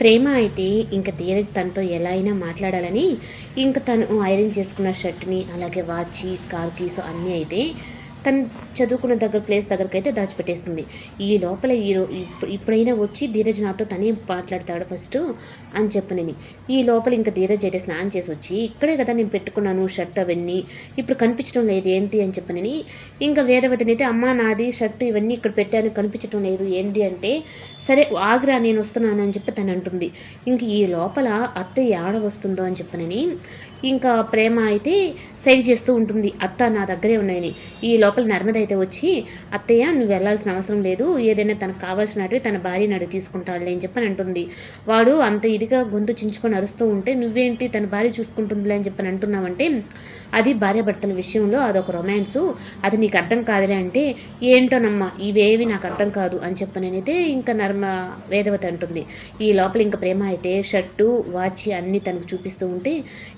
ప్రేమ అయితే ఇంక ధీరజ్ తనతో ఎలా అయినా మాట్లాడాలని ఇంక తను ఐరన్ చేసుకున్న షర్ట్ని అలాగే వాచి కార్ కీస్ అన్నీ అయితే తను చదువుకున్న దగ్గర ప్లేస్ దగ్గరికి అయితే దాచిపెట్టేస్తుంది. ఈ లోపల ఈ ఇప్పుడైనా వచ్చి ధీరజ్ నాతో తనే మాట్లాడతాడు ఫస్ట్ అని చెప్పనేది ఈ లోపల ఇంకా ధీరజ్ అయితే స్నానం చేసి వచ్చి ఇక్కడే కదా నేను పెట్టుకున్నాను షర్ట్ అవన్నీ ఇప్పుడు కనిపించడం లేదు ఏంటి? అని చెప్పనని. ఇంకా వేదవతిని అయితే అమ్మ నాది షర్ట్ ఇవన్నీ ఇక్కడ పెట్టాను కనిపించడం లేదు ఏంటి అంటే సరే ఆగ్రా నేను వస్తున్నాను అని చెప్పి తను అంటుంది. ఇంక ఈ లోపల అత్త ఆడ వస్తుందో అని చెప్పనని. ఇంకా ప్రేమ అయితే సైడ్ చేస్తూ ఉంటుంది అత్త నా దగ్గరే ఉన్నాయని. ఈ లోపల నర్మద అయితే వచ్చి అత్తయ్య నువ్వు వెళ్ళాల్సిన అవసరం లేదు. ఏదైనా తనకు కావాల్సినట్టు తన భార్యను అడిగి తీసుకుంటాడులే అని చెప్పని అంటుంది. వాడు అంత ఇదిగా గొంతు చించుకొని అరుస్తూ ఉంటే నువ్వేంటి తన భార్య చూసుకుంటుందిలే అని చెప్పని అంటున్నావంటే అది భార్యాభర్తల విషయంలో అదొక రొమాన్సు. అది నీకు అర్థం కాదులే అంటే ఏంటోనమ్మా ఇవేవి నాకు అర్థం కాదు అని చెప్పనైతే ఇంకా నర్మ వేదవతి అంటుంది. ఈ లోపల ఇంకా ప్రేమ అయితే షర్టు వాచ్ అన్నీ తనకు చూపిస్తూ ఉంటే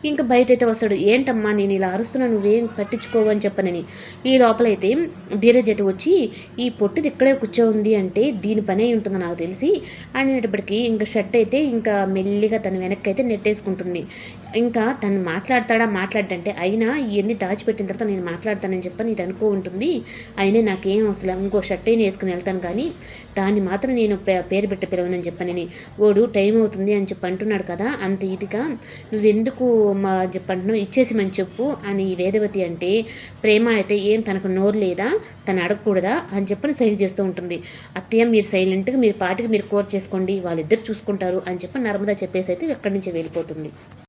ఇంకా బయట అయితే వస్తాడు. ఏంటమ్మా నేను ఇలా అరుస్తున్నా నువ్వేం పట్టించుకోవు అని చెప్పనని ఈ లోపల లోపలైతే ధీరజ్ వచ్చి ఈ పొట్టిది ఇక్కడే కూర్చో ఉంది అంటే దీని పనే ఉంటుందో నాకు తెలిసి. అనేటప్పటికీ ఇంకా షర్ట్ అయితే ఇంకా మెల్లిగా తన వెనక్కి అయితే నెట్టేసుకుంటుంది. ఇంకా తను మాట్లాడతాడా మాట్లాడంటే అయినా ఇవన్నీ దాచిపెట్టిన తర్వాత నేను మాట్లాడతానని చెప్పని ఇది అనుకో ఉంటుంది. అయినా నాకేం అవసరం ఇంకో షర్ట్ అయినా వేసుకుని వెళ్తాను కానీ దాన్ని మాత్రం నేను పే- పేరు పెట్టి పిలవనని చెప్పనని. ఓడు టైం అవుతుంది అని చెప్పి అంటున్నాడు కదా అంత ఇదిగా నువ్వెందుకు మా చెప్పంటున్నావు ఇచ్చేసిమని చెప్పు అని వేదవతి అంటే ప్రేమ అయితే ఏం తనకు నోరు లేదా తను అడగకూడదా అని చెప్పని సైల్ చేస్తూ ఉంటుంది. అత్తయ్య మీరు సైలెంట్గా మీరు పాటికి మీరు కోర్ చేసుకోండి వాళ్ళిద్దరు చూసుకుంటారు అని చెప్పి నర్మదా చెప్పేసి అయితే ఎక్కడి నుంచి వెళ్ళిపోతుంది.